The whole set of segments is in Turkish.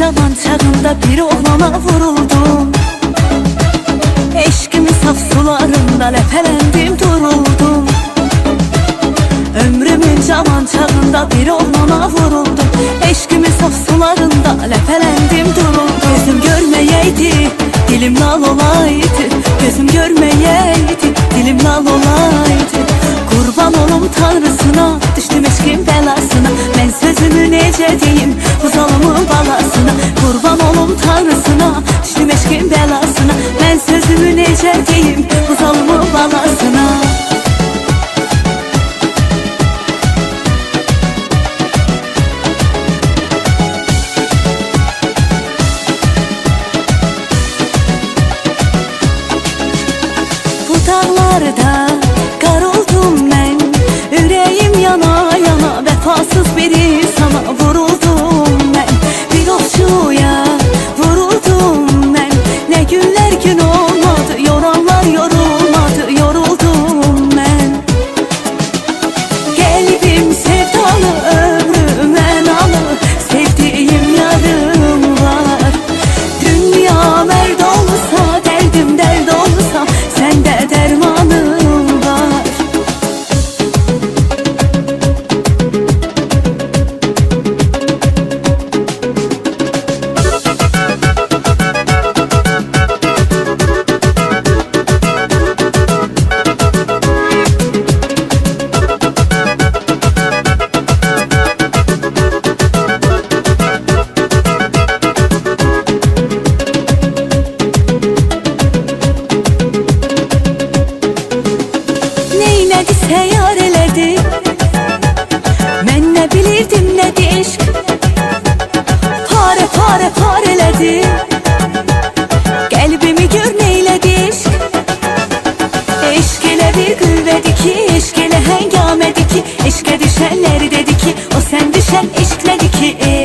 Kocaman çağımda bir oğlana vuruldum. Eşkimin saf sularında lepelendim duruldum. Ömrümün cavan çağında bir oğlana vuruldum. Eşkimin saf sularında lepelendim duruldum. Gözüm görmeyeydi dilim lal olaydı. Gözüm görmeyeydi dilim lal olaydı. Kurban olum tanrısına Düştüm eşkin belasına. Ben sözümü nece diyeyim Uzalımın balasına. Kurban olum tanrısına Düştüm eşkin belasına. Ben sözümü nece diyeyim beri sana vuruldum pare pareledi Kalbimi gör neyledi? Eşk elə bir qüvvədi ki, eşk elə həngamədi ki Eşkə düşənləri dedi ki, o sən düşən eşklədi ki? e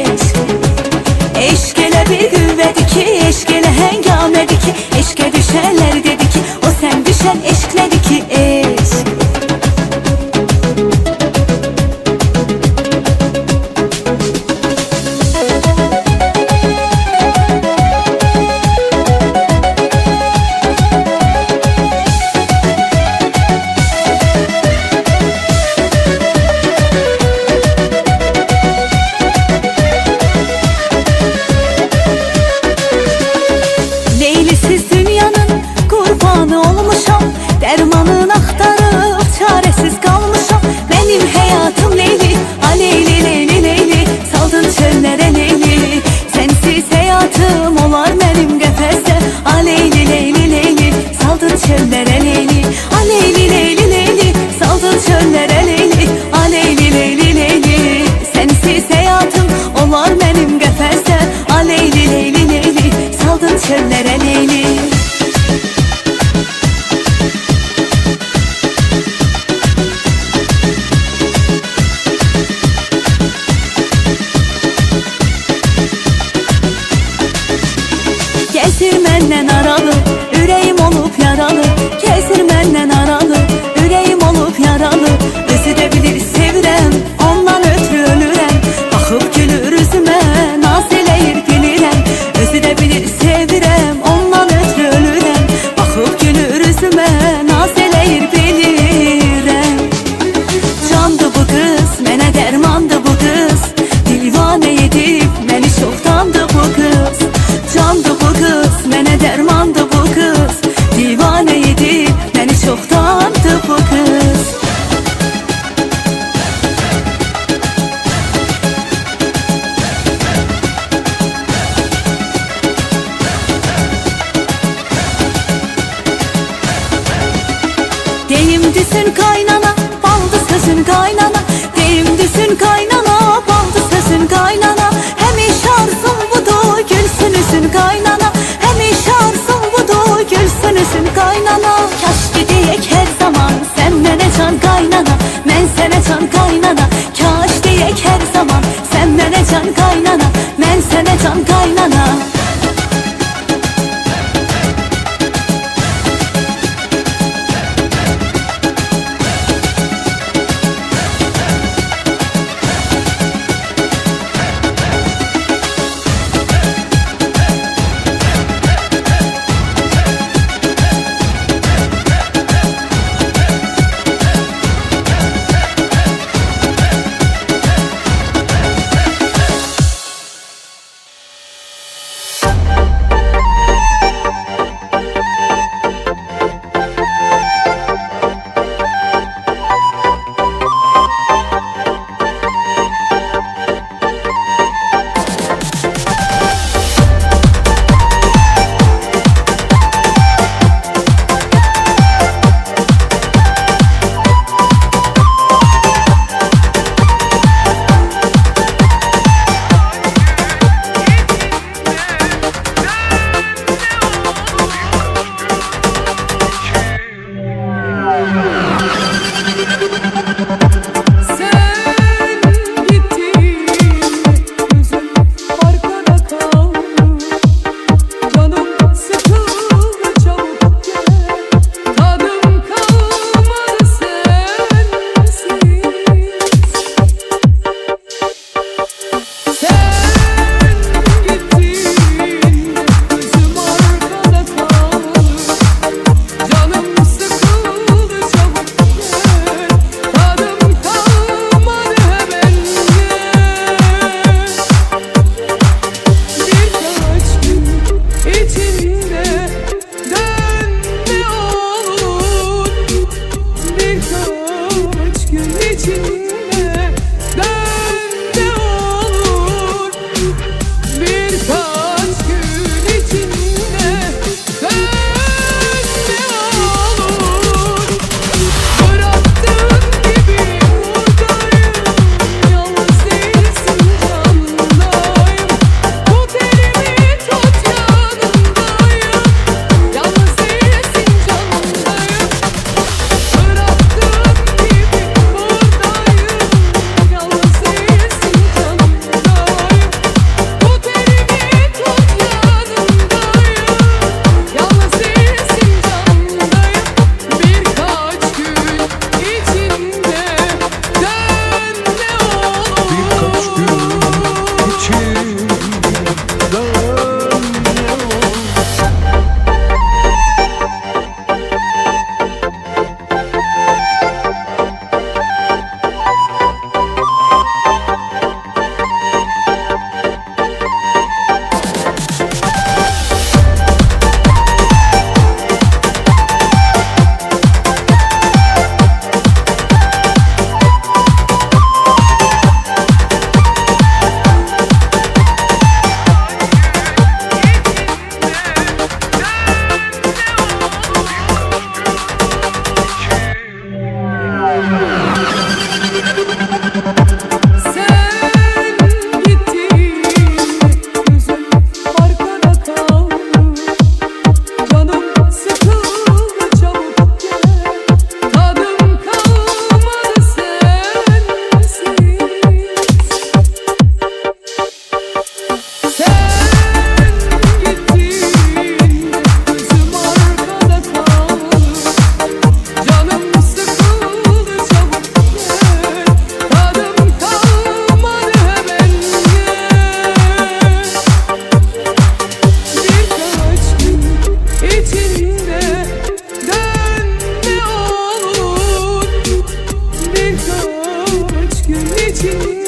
Senden 愿你经历。